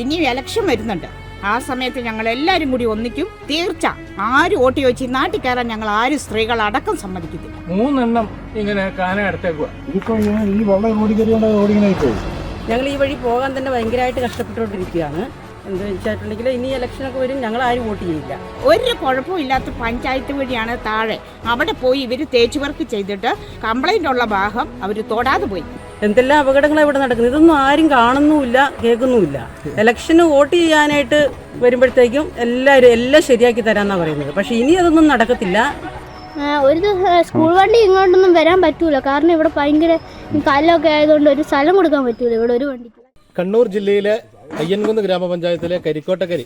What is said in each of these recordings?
ഇനിയും എലക്ഷൻ വരുന്നുണ്ട്. ആ സമയത്ത് ഞങ്ങൾ എല്ലാവരും കൂടി ഒന്നിക്കും. തീർച്ച. ആരും വോട്ട് ചോദിച്ച് നാട്ടിൽ കയറാൻ ഞങ്ങൾ ആരും സ്ത്രീകൾ അടക്കം സമ്മതിക്കത്തില്ല. മൂന്നെണ്ണം ഇങ്ങനെ കാന എടുത്തേക്കുക ഇതിപ്പോ ഈ വെള്ളം ഞങ്ങൾ ഈ വഴി പോകാൻ തന്നെ ഭയങ്കരമായിട്ട് കഷ്ടപ്പെട്ടുകൊണ്ടിരിക്കുകയാണ്. എന്താ വെച്ചിട്ടുണ്ടെങ്കിൽ ഇനി ഇലക്ഷനൊക്കെ വരും ഞങ്ങൾ ആരും വോട്ട് ചെയ്യില്ല. ഒരു കുഴപ്പവും ഇല്ലാത്ത പഞ്ചായത്ത് വഴിയാണ് താഴെ. അവിടെ പോയി ഇവർ തേച്ച് വർക്ക് ചെയ്തിട്ട് കംപ്ലൈന്റ് ഉള്ള ഭാഗം അവർ തൊടാതെ പോയി. എന്തെല്ലാം അപകടങ്ങളാണ് ഇവിടെ നടക്കുന്നത്? ഇതൊന്നും ആരും കാണുന്നുമില്ല കേൾക്കുന്നുമില്ല. ഇലക്ഷന് വോട്ട് ചെയ്യാനായിട്ട് വരുമ്പോഴത്തേക്കും എല്ലാവരും എല്ലാം ശരിയാക്കി തരാമെന്നാണ് പറയുന്നത്. പക്ഷേ ഇനി അതൊന്നും നടക്കത്തില്ല. ഒരു സ്കൂൾ വണ്ടി ഇങ്ങോട്ടൊന്നും വരാൻ പറ്റൂല. കാരണം ഇവിടെ ഭയങ്കര കല്ലൊക്കെ ആയതുകൊണ്ട് ഒരു സ്ഥലം കൊടുക്കാൻ പറ്റൂല ഇവിടെ ഒരു വണ്ടിക്ക്. കണ്ണൂർ ജില്ലയിലെ അയ്യൻകുന്ന് ഗ്രാമപഞ്ചായത്തിലെ കരിക്കോട്ടക്കരി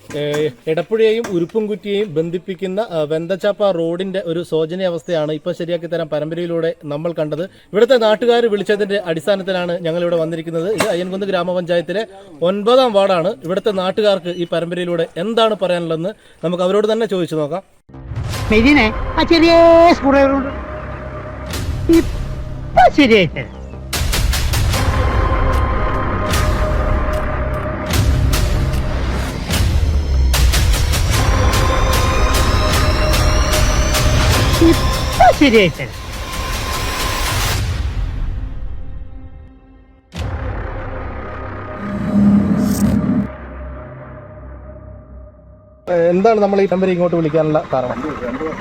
എടപ്പുഴയെയും ഉരുപ്പുംകുറ്റിയെയും ബന്ധിപ്പിക്കുന്ന വെന്തച്ചാപ്പ റോഡിന്റെ ഒരു ശോചനീയാവസ്ഥയാണ് ഇപ്പോൾ ശരിയാക്കി തരാൻ പരമ്പരയിലൂടെ നമ്മൾ കണ്ടത്. ഇവിടുത്തെ നാട്ടുകാർ വിളിച്ചതിന്റെ അടിസ്ഥാനത്തിലാണ് ഞങ്ങൾ ഇവിടെ വന്നിരിക്കുന്നത്. ഇത് അയ്യൻകുന്ന് ഗ്രാമപഞ്ചായത്തിലെ ഒൻപതാം വാർഡാണ്. ഇവിടുത്തെ നാട്ടുകാർക്ക് ഈ പരമ്പരയിലൂടെ എന്താണ് പറയാനുള്ളതെന്ന് നമുക്ക് അവരോട് തന്നെ ചോദിച്ചു നോക്കാം. ഇതിനെ ഇപ്പൊ എന്താണ് നമ്മൾ ഈ നമ്പർ ഇങ്ങോട്ട് വിളിക്കാനുള്ള കാരണം?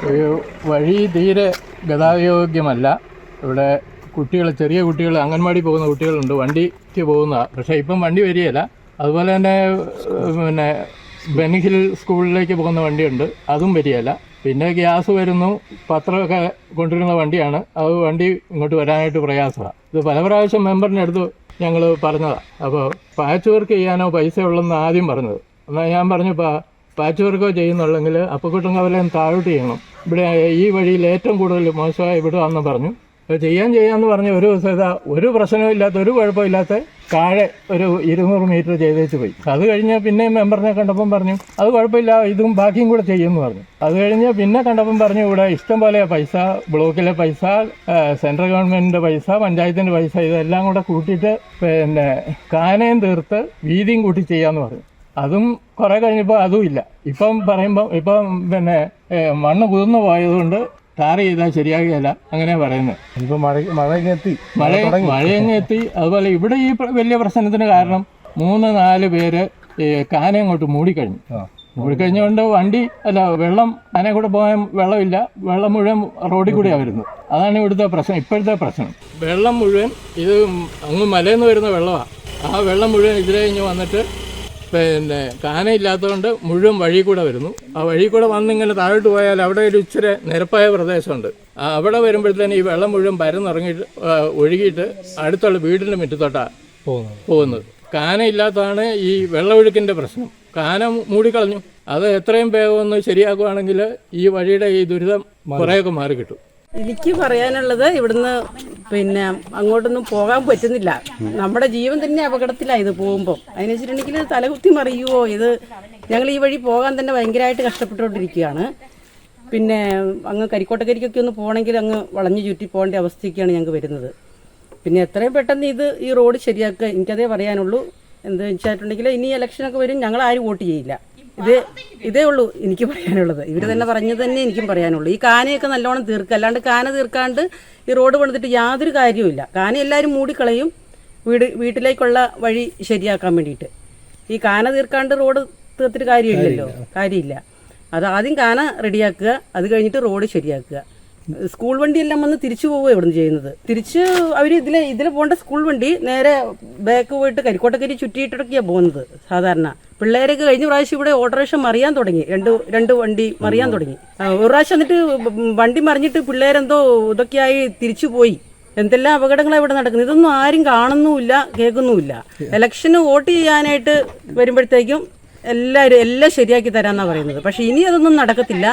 ഒരു വഴി തീരെ ഗതാഗതയോഗ്യമല്ല. ഇവിടെ കുട്ടികൾ ചെറിയ കുട്ടികൾ അംഗൻവാടി പോകുന്ന കുട്ടികളുണ്ട്. വണ്ടിക്ക് പോകുന്ന പക്ഷേ ഇപ്പം വണ്ടി വരികയില്ല. അതുപോലെ തന്നെ പിന്നെ ബെനിഹിൽ സ്കൂളിലേക്ക് പോകുന്ന വണ്ടിയുണ്ട്. അതും വരികയില്ല. പിന്നെ ഗ്യാസ് വരുന്നു. പത്രമൊക്കെ കൊണ്ടുവരുന്ന വണ്ടിയാണ്. അത് വണ്ടി ഇങ്ങോട്ട് വരാനായിട്ട് പ്രയാസമാണ്. ഇത് പല പ്രാവശ്യം മെമ്പറിന്റെ അടുത്ത് ഞങ്ങൾ പറഞ്ഞതാണ് അപ്പോൾ പാച്ച് വർക്ക് ചെയ്യാനോ പൈസ ഉള്ളെന്ന് ആദ്യം പറഞ്ഞത്. എന്നാൽ ഞാൻ പറഞ്ഞു "പാ- പാച്ച് വർക്കോ ചെയ്യുന്നുള്ളെങ്കിൽ അപ്പക്കുട്ടൻ കവലയും താഴോട്ട് ചെയ്യണം ഇവിടെ ഈ വഴിയിൽ ഏറ്റവും കൂടുതൽ മോശമായി ഇവിടെ ആണെന്ന് പറഞ്ഞു. ചെയ്യാൻ ചെയ്യാന്ന് പറഞ്ഞ് ഒരു ദിവസം ഇതാ ഒരു പ്രശ്നവും ഇല്ലാത്ത ഒരു കുഴപ്പമില്ലാത്ത താഴെ ഒരു ഇരുന്നൂറ് മീറ്റർ ചെയ്തേച്ച് പോയി. അത് കഴിഞ്ഞ് പിന്നെ മെമ്പറിനെ കണ്ടപ്പം പറഞ്ഞു അത് കുഴപ്പമില്ല ഇതും ബാക്കിയും കൂടെ ചെയ്യുമെന്ന് പറഞ്ഞു. അത് കഴിഞ്ഞ് പിന്നെ കണ്ടപ്പം പറഞ്ഞു ഇവിടെ ഇഷ്ടം പോലെ പൈസ ബ്ലോക്കിലെ പൈസ സെൻട്രൽ ഗവൺമെന്റിന്റെ പൈസ പഞ്ചായത്തിന്റെ പൈസ ഇതെല്ലാം കൂടെ കൂട്ടിയിട്ട് പിന്നെ കാനയും തീർത്ത് വീതിയും കൂട്ടി ചെയ്യാമെന്ന് പറഞ്ഞു. അതും കുറെ കഴിഞ്ഞപ്പോൾ അതും ഇല്ല. ഇപ്പം പറയുമ്പോൾ ഇപ്പം പിന്നെ മണ്ണ് കുതിർന്നു പോയതുകൊണ്ട് ടാർ ചെയ്താൽ ശരിയാകുകയില്ല. അങ്ങനെ പറയുന്നത്. ഇപ്പൊ മഴ മഴ എത്തി മഴ മഴയങ്ങ് എത്തി അതുപോലെ ഇവിടെ ഈ വലിയ പ്രശ്നത്തിന് കാരണം മൂന്ന് നാല് പേര് ഈ കാന അങ്ങോട്ട് മൂടിക്കഴിഞ്ഞു. മൂടിക്കഴിഞ്ഞുകൊണ്ട് വണ്ടി അല്ല വെള്ളം ആനെ കൂടെ പോകാൻ വെള്ളമില്ല. വെള്ളം മുഴുവൻ റോഡിൽ കൂടിയാണ് വരുന്നത് അതാണ് ഇവിടുത്തെ പ്രശ്നം ഇപ്പോഴത്തെ പ്രശ്നം. വെള്ളം മുഴുവൻ ഇത് അങ്ങ് മലയിൽ നിന്ന് വരുന്ന വെള്ളമാണ് ആ വെള്ളം മുഴുവൻ ഇതിലെ കഴിഞ്ഞ് വന്നിട്ട് പിന്നെ കാന ഇല്ലാത്തതുകൊണ്ട് മുഴുവൻ വഴി കൂടെ വരുന്നു. ആ വഴി കൂടെ വന്നിങ്ങനെ താഴോട്ട് പോയാൽ അവിടെ ഒരു ഇച്ചിരി നിരപ്പായ പ്രദേശമുണ്ട്. അവിടെ വരുമ്പോഴത്തേന് ഈ വെള്ളം മുഴുവൻ പരന്നിറങ്ങിയിട്ട് ഒഴുകിയിട്ട് അടുത്തുള്ള വീടിന്റെ മുറ്റത്തോട്ടാണ് പോകുന്നത്. കാന ഇല്ലാത്തതാണ് ഈ വെള്ളമൊഴുക്കിന്റെ പ്രശ്നം. കാന മൂടിക്കളഞ്ഞു. അത് എത്രയും വേഗം ഒന്ന് ശരിയാക്കുവാണെങ്കിൽ ഈ വഴിയുടെ ഈ ദുരിതം കുറേയൊക്കെ മാറി കിട്ടും എനിക്ക് പറയാനുള്ളത് ഇവിടുന്ന് പിന്നെ അങ്ങോട്ടൊന്നും പോകാൻ പറ്റുന്നില്ല. നമ്മുടെ ജീവൻ തന്നെ അപകടത്തിലാണ് ഇത് പോകുമ്പോൾ അതിന് വെച്ചിട്ടുണ്ടെങ്കിൽ തലകുത്തി മറിയുമോ ഇത് ഞങ്ങൾ ഈ വഴി പോകാൻ തന്നെ ഭയങ്കരമായിട്ട് കഷ്ടപ്പെട്ടുകൊണ്ടിരിക്കുകയാണ്. പിന്നെ അങ്ങ് കരിക്കോട്ടക്കരിക്കൊക്കെ ഒന്ന് പോകണമെങ്കിൽ അങ്ങ് വളഞ്ഞു ചുറ്റി പോകേണ്ട അവസ്ഥയൊക്കെയാണ് ഞങ്ങൾക്ക് വരുന്നത്. പിന്നെ എത്രയും പെട്ടെന്ന് ഇത് ഈ റോഡ് ശരിയാക്കുക എനിക്കതേ പറയാനുള്ളൂ. എന്താ വെച്ചിട്ടുണ്ടെങ്കിൽ ഇനി ഇലക്ഷനൊക്കെ വരും. ഞങ്ങൾ ആരും വോട്ട് ചെയ്യില്ല. ഇത് ഇതേ ഉള്ളൂ എനിക്ക് പറയാനുള്ളത്. ഇവർ തന്നെ പറഞ്ഞത് തന്നെ എനിക്കും പറയാനുള്ളൂ. ഈ കാനയൊക്കെ നല്ലോണം തീർക്കുക അല്ലാണ്ട് കാന തീർക്കാണ്ട് ഈ റോഡ് പണിതിട്ട് യാതൊരു കാര്യവുമില്ല. കാന എല്ലാവരും മൂടിക്കളയും വീട് വീട്ടിലേക്കുള്ള വഴി ശരിയാക്കാൻ വേണ്ടിയിട്ട്. ഈ കാന തീർക്കാണ്ട് റോഡ് തീർത്തിട്ട് കാര്യമില്ലല്ലോ. കാര്യമില്ല. അത് ആദ്യം കാന റെഡിയാക്കുക അത് കഴിഞ്ഞിട്ട് റോഡ് ശരിയാക്കുക. സ്കൂൾ വണ്ടിയെല്ലാം വന്ന് തിരിച്ചു പോവുക ഇവിടുന്ന് ചെയ്യുന്നത്. തിരിച്ച് അവർ ഇതിലെ ഇതിലെ പോകേണ്ട സ്കൂൾ വണ്ടി നേരെ ബാക്ക് പോയിട്ട് കരിക്കോട്ടക്കരി ചുറ്റിയിട്ടൊക്കെയാണ് പോകുന്നത് സാധാരണ. പിള്ളേരൊക്കെ കഴിഞ്ഞ പ്രാവശ്യം ഇവിടെ ഓട്ടോറിക്ഷ മറിയാൻ തുടങ്ങി. രണ്ട് രണ്ട് വണ്ടി മറിയാൻ തുടങ്ങി. ഒരു പ്രാവശ്യം എന്നിട്ട് വണ്ടി മറിഞ്ഞിട്ട് പിള്ളേരെന്തോ ഇതൊക്കെയായി തിരിച്ചു പോയി. എന്തെല്ലാം അപകടങ്ങളാണ് ഇവിടെ നടക്കുന്നത്? ഇതൊന്നും ആരും കാണുന്നുമില്ല കേൾക്കുന്നുമില്ല. ഇലക്ഷന് വോട്ട് ചെയ്യാനായിട്ട് വരുമ്പോഴത്തേക്കും എല്ലാവരും എല്ലാം ശരിയാക്കി തരാമെന്നാണ് പറയുന്നത്. പക്ഷെ ഇനി അതൊന്നും നടക്കത്തില്ല.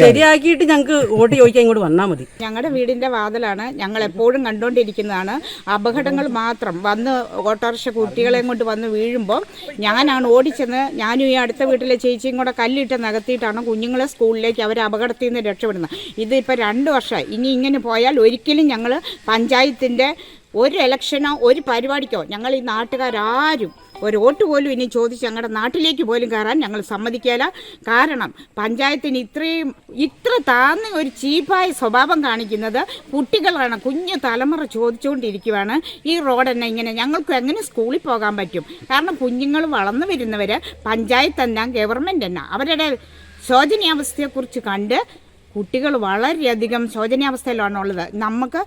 ശരിയാക്കിയിട്ട് ഞങ്ങൾക്ക് വോട്ട് ചോദിക്കാൻ ഇങ്ങോട്ട് വന്നാൽ മതി. ഞങ്ങളുടെ വീടിന്റെ വാതിലാണ് ഞങ്ങൾ എപ്പോഴും കണ്ടുകൊണ്ടിരിക്കുന്നതാണ് അപകടങ്ങൾ മാത്രം വന്ന് ഓട്ടോറിക്ഷ കുട്ടികളെയും കൊണ്ട് വന്ന് വീഴുമ്പോൾ ഞാനാണ് ഓടിച്ചെന്ന് ഞാനും ഈ അടുത്ത വീട്ടിലെ ചേച്ചിയും കൂടെ കല്ലിട്ട് നികത്തിയിട്ടാണ് കുഞ്ഞുങ്ങളെ സ്കൂളിലേക്ക് അവർ അപകടത്തിൽ നിന്ന് രക്ഷപ്പെടുന്നത്. ഇതിപ്പോൾ രണ്ട് വർഷമായി. ഇനി ഇങ്ങനെ പോയാൽ ഒരിക്കലും ഞങ്ങൾ പഞ്ചായത്തിന്റെ ഒരു ഇലക്ഷനോ ഒരു പരിപാടിക്കോ. ഞങ്ങൾ ഈ നാട്ടുകാരാരും ഒരു വോട്ട് പോലും ഇനി ചോദിച്ച് ഞങ്ങളുടെ നാട്ടിലേക്ക് പോലും കയറാൻ ഞങ്ങൾ സമ്മതിക്കില്ല കാരണം പഞ്ചായത്തിന് ഇത്രയും ഇത്ര താഴ്ന്ന ഒരു ചീപ്പായ സ്വഭാവം കാണിക്കുന്നത് കുട്ടികളാണ് കുഞ്ഞു തലമുറ ചോദിച്ചുകൊണ്ടിരിക്കുവാണ്. ഈ റോഡ് തന്നെ ഇങ്ങനെ ഞങ്ങൾക്ക് എങ്ങനെ സ്കൂളിൽ പോകാൻ പറ്റും? കാരണം കുഞ്ഞുങ്ങൾ വളർന്നു വരുന്നവർ പഞ്ചായത്ത് തന്നെ ഗവൺമെന്റ് തന്നെ. അവരുടെ ശോചനീയാവസ്ഥയെക്കുറിച്ച് കണ്ട് കുട്ടികൾ വളരെയധികം ശോചനീയാവസ്ഥയിലാണുള്ളത്. നമുക്ക്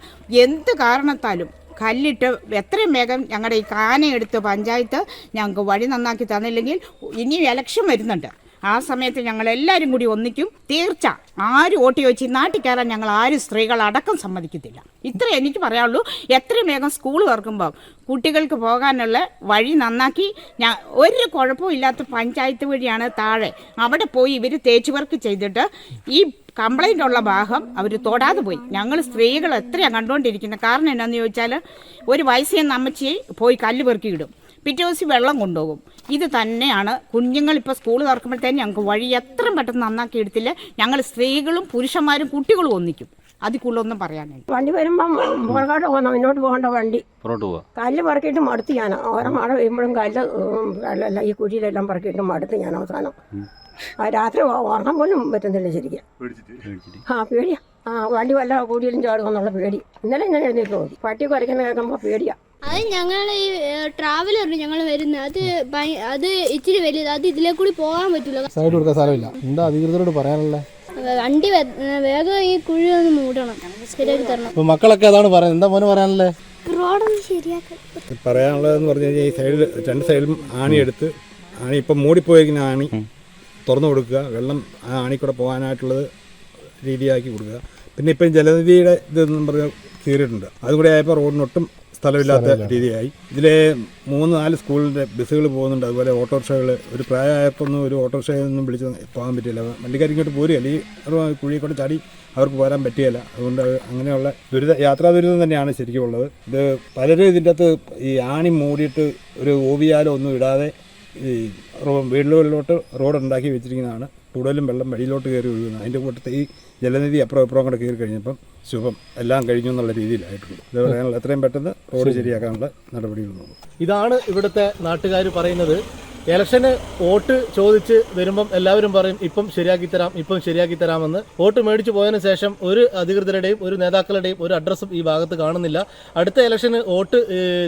എന്ത് കാരണത്താലും കല്ലിട്ട് എത്രയും വേഗം ഞങ്ങളുടെ ഈ കാനയെടുത്ത് പഞ്ചായത്ത് ഞങ്ങൾക്ക് വഴി നന്നാക്കി തന്നില്ലെങ്കിൽ ഇനിയും ഇലക്ഷൻ വരുന്നുണ്ട്. ആ സമയത്ത് ഞങ്ങൾ എല്ലാവരും കൂടി ഒന്നിക്കും. തീർച്ച. ആരും വോട്ട് ചോദിച്ച് ഈ നാട്ടിൽ കയറാൻ ഞങ്ങൾ ആരും സ്ത്രീകളടക്കം സമ്മതിക്കത്തില്ല. ഇത്ര എനിക്ക് പറയാനുള്ളൂ. എത്രയും വേഗം സ്കൂൾ തുറക്കുമ്പോൾ കുട്ടികൾക്ക് പോകാനുള്ള വഴി നന്നാക്കി ഞാൻ ഒരു കുഴപ്പവും ഇല്ലാത്ത പഞ്ചായത്ത് വഴിയാണ് താഴെ. അവിടെ പോയി ഇവർ തേച്ച് വർക്ക് ചെയ്തിട്ട് ഈ കംപ്ലൈന്റ് ഉള്ള ഭാഗം അവർ തൊടാതെ പോയി. ഞങ്ങൾ സ്ത്രീകൾ എത്രയാണ് കണ്ടുകൊണ്ടിരിക്കുന്നത് കാരണം എന്നാന്ന് ചോദിച്ചാൽ ഒരു വയസ്സേന്ന് അമ്മച്ചിയെ പോയി കല്ല് പെറുക്കി ഇടും. പിറ്റേ ദിവസം വെള്ളം കൊണ്ടുപോകും. ഇത് തന്നെയാണ് കുഞ്ഞുങ്ങൾ ഇപ്പോൾ സ്കൂൾ തുറക്കുമ്പോഴത്തേന് ഞങ്ങൾക്ക് വഴി എത്രയും പെട്ടെന്ന് നന്നാക്കി എടുത്തില്ല. ഞങ്ങൾ സ്ത്രീകളും പുരുഷന്മാരും കുട്ടികളും ഒന്നിക്കും. അതിൽ കൂടുതലൊന്നും പറയാനില്ല. വണ്ടി വരുമ്പം പുറകോട്ട് പോകണം മുന്നോട്ട് പോകേണ്ട വണ്ടി. പുറകോട്ട് പോവാ? കല്ല് പറക്കിട്ട് മടുത്ത് ഞാൻ ഓരോ മഴ വീഴുമ്പോഴും കല്ല് കല്ലല്ല ഈ കുഴിയിലെല്ലാം പറക്കിട്ട് മടുത്ത് ഞാൻ അവസാനം ആ രാത്രി ഉറങ്ങാൻ പോലും പറ്റുന്നില്ല ശരിക്കും. ആ പേടിയാ. ആ വണ്ടി വല്ല കൂടിയിലും ചാടുമെന്നുള്ള പേടി. ഇന്നലെ ഞാൻ എഴുന്നേറ്റ് പോയി. പട്ടി കുറയ്ക്കുന്ന കേൾക്കുമ്പോൾ പേടിയാ. അത് ഞങ്ങൾ ഈ ട്രാവലർ ഞങ്ങൾ വരുന്നത് അത് അത് ഇച്ചിരി വലുത് അത് ഇതിലെ കൂടി പോകാൻ പറ്റില്ല സൈഡ് കൊടുക്കാൻ സ്ഥലമില്ല. എന്താ അധികൃതരോട് പറയാനുള്ളത് വണ്ടി വേഗം ഈ കുഴി ഒന്ന് മൂടണം. ശരിയാക്കി തരണം. ഇപ്പൊ മക്കളൊക്കെ അതാണ് പറയുന്നത്. എന്താ മോന് പറയാനുള്ളത് റോഡൊന്ന് പറയാനുള്ളതെന്ന് പറഞ്ഞു കഴിഞ്ഞാൽ ഈ സൈഡിൽ രണ്ട് സൈഡിലും ആണി എടുത്ത് ആണി ഇപ്പം മൂടിപ്പോയിരിക്കുന്ന ആണി തുറന്നു കൊടുക്കുക. വെള്ളം ആ ആണിക്കൂടെ കൂടെ പോകാനായിട്ടുള്ളത് രീതിയാക്കി കൊടുക്കുക. പിന്നെ ഇപ്പം ജലനിധിയുടെ ഇതെന്നും പറഞ്ഞാൽ കീറിയിട്ടുണ്ട്. അതുകൂടെ ആയപ്പോൾ റോഡിനൊട്ടും സ്ഥലമില്ലാത്ത രീതിയായി. ഇതിലെ മൂന്ന് നാല് സ്കൂളിന്റെ ബസ്സുകൾ പോകുന്നുണ്ട്. അതുപോലെ ഓട്ടോറിക്ഷകൾ ഒരു പ്രായമായപ്പോൾ ഒരു ഓട്ടോറിക്ഷയൊന്നും വിളിച്ച് പോകാൻ പറ്റിയില്ല. വണ്ടിക്കാർ ഇങ്ങോട്ട് അല്ലെങ്കിൽ ഈ കുഴിയെക്കൊണ്ട് കൊണ്ട് ചാടി അവർക്ക് പോരാൻ പറ്റിയല്ല അതുകൊണ്ട് അങ്ങനെയുള്ള ദുരിത യാത്രാ ദുരിതം തന്നെയാണ് ശരിക്കും ഉള്ളത്. ഇത് പലരും ഇതിന്റെ അകത്ത് ഈ ആണി മൂടിയിട്ട് ഒരു ഓവിയാലോ ഒന്നും ഇടാതെ ഈ വീടുകളിലോട്ട് റോഡ് ഉണ്ടാക്കി വെച്ചിരിക്കുന്നതാണ്. കൂടുതലും വെള്ളം വഴിയിലോട്ട് കയറി ഒഴുകുന്നത്. അതിന്റെ കൂട്ടത്തിൽ ഈ ജലനിധി അപ്പുറം ഇപ്പുറം കൂടെ കയറി കഴിഞ്ഞപ്പം ശുഭം എല്ലാം കഴിഞ്ഞു എന്നുള്ള രീതിയിലായിട്ടുണ്ട്. ഇത് പറയാനുള്ള എത്രയും പെട്ടെന്ന് റോഡ് ശരിയാക്കാനുള്ള നടപടികൾ ഇതാണ് ഇവിടുത്തെ നാട്ടുകാർ പറയുന്നത്. ഇലക്ഷന് വോട്ട് ചോദിച്ച് വരുമ്പം എല്ലാവരും പറയും ഇപ്പം ശരിയാക്കി തരാം ഇപ്പം ശരിയാക്കി തരാമെന്ന്. വോട്ട് മേടിച്ചു പോയതിനു ശേഷം ഒരു അധികൃതരുടെയും ഒരു നേതാക്കളുടെയും ഒരു അഡ്രസ്സും ഈ ഭാഗത്ത് കാണുന്നില്ല. അടുത്ത ഇലക്ഷന് വോട്ട്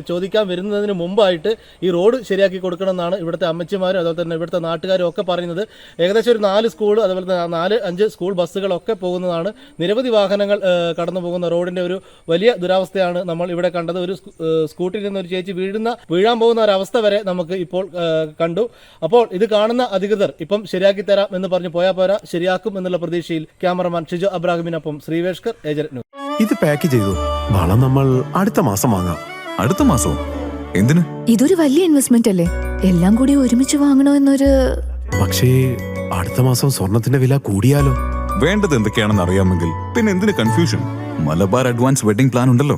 ചോദിക്കാൻ വരുന്നതിന് മുമ്പായിട്ട് ഈ റോഡ് ശരിയാക്കി കൊടുക്കണമെന്നാണ് ഇവിടുത്തെ അമ്മച്ചിമാരും അതുപോലെ തന്നെ ഇവിടുത്തെ നാട്ടുകാരും ഒക്കെ പറയുന്നത്. ഏകദേശം ഒരു നാല് സ്കൂൾ അതുപോലെ തന്നെ നാല് അഞ്ച് സ്കൂൾ ബസ്സുകളൊക്കെ പോകുന്നതാണ്. നിരവധി വാഹനങ്ങൾ കടന്നു പോകുന്ന റോഡിന്റെ ഒരു വലിയ ദുരാവസ്ഥയാണ് നമ്മൾ ഇവിടെ കണ്ടത്. ഒരു സ്കൂ- സ്കൂട്ടിൽ നിന്ന് ഒരു ചേച്ചി വീഴുന്ന വീഴാൻ പോകുന്ന ഒരവസ്ഥ വരെ നമുക്ക് ഇപ്പോൾ കണ്ടു. അപ്പോൾ ഇത് കാണുന്ന അധികൃതർ ഇപ്പം ശരിയാക്കി തരാം എന്ന് പറഞ്ഞ് പോയാൽ പോരാ ശരിയാക്കും എന്നുള്ള പ്രതീക്ഷയിൽ ക്യാമറമാൻ ഷിജു അബ്രാഹിമിനൊപ്പം ശ്രീവേഷ്കർ ഏജന്റ് ന്യൂസ്. ഇത് പാക്ക് ചെയ്തു. വളം നമ്മൾ അടുത്ത മാസം വാങ്ങാം. അടുത്ത മാസം? എന്തിന്? ഇതൊരു വലിയ ഇൻവെസ്റ്റ്മെന്റ് അല്ലേ? എല്ലാം കൂടി ഒരുമിച്ച് വാങ്ങണോ എന്നൊരു പക്ഷേ അടുത്ത മാസം സ്വർണത്തിന്റെ വില കൂടിയാലോ? വേണ്ടത് എന്തൊക്കെയാണെന്ന് അറിയാമെങ്കിൽ പിന്നെ എന്തിന് confusion Malabar advance wedding plan ഉണ്ടല്ലോ.